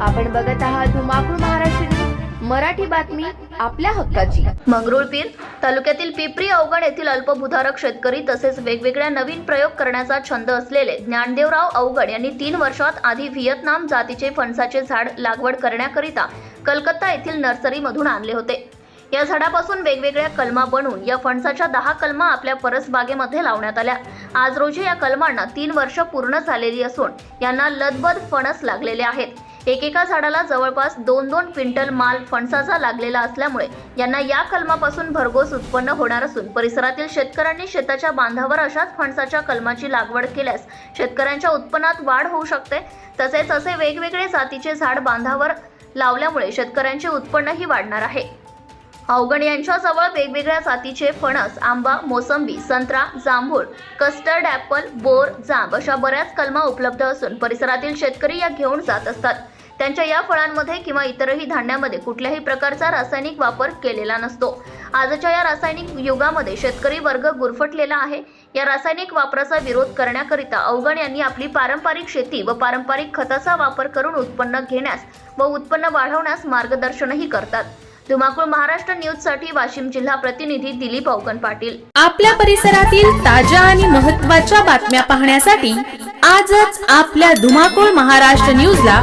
आपण बघत आहात धुमाकूळ महाराष्ट्र मराठी बातमी आपल्या हक्काची. मंगरुळपीर तालुक्यातील पिपरी अवघड येथील अल्पभूधारक शेतकरी तसेच वेगवेगळ्या नवीन प्रयोग करण्याचा छंद असलेले ज्ञानदेवराव अवघड यांनी तीन वर्षात आधी व्हिएतनाम जातीचे फणसाचे झाड लागवड करण्याकरिता कलकत्ता येथील नर्सरीमधून आणले होते. या झाडापासून वेगवेगळ्या कलमा बनवून या फणसाच्या दहा कलमा आपल्या परसबागेमध्ये लावण्यात आल्या. आज रोजी या कलमांना तीन वर्ष पूर्ण झालेली असून यांना लदबद फणस लागलेले आहेत. एकेका झाडाला जवळपास दोन दोन क्विंटल माल फणसाचा लागलेला असल्यामुळे यांना या कलमापासून भरघोस उत्पन्न होणार असून परिसरातील शेतकऱ्यांनी शेताच्या बांधावर अशाच फणसाच्या कलमाची लागवड केल्यास शेतकऱ्यांच्या उत्पन्नात वाढ होऊ शकते. तसेच असे वेगवेगळे जातीचे झाड बांधावर लावल्यामुळे शेतकऱ्यांचे उत्पन्नही वाढणार आहे. अवगण यांच्याजवळ वेगवेगळ्या जातीचे फणस आंबा मोसंबी संत्रा जांभूळ कस्टर्ड ॲपल बोर जांब अशा बऱ्याच कलमा उपलब्ध असून परिसरातील शेतकरी या घेऊन जात असतात. त्यांच्या या फळांमध्ये किंवा इतरही धान्यामध्ये कुठल्याही प्रकारचा रासायनिक वापर केलेला नसतो. आजच्या या रासायनिक युगामध्ये शेतकरी वर्ग गुरफटलेला आहे. या रासायनिक वापराचा विरोध करण्याकरिता अवगण यांनी आपली पारंपरिक शेती व पारंपरिक खताचा वापर करून उत्पन्न घेण्यास व उत्पन्न वाढवण्यास मार्गदर्शनही करतात. धुमाकूळ महाराष्ट्र न्यूजसाठी वाशिम जिल्हा प्रतिनिधी दिलीप अवकन पाटील. आपल्या परिसरातील ताज्या आणि महत्त्वाच्या बातम्या पाहण्यासाठी आजच आपल्या धुमाकूळ महाराष्ट्र न्यूजला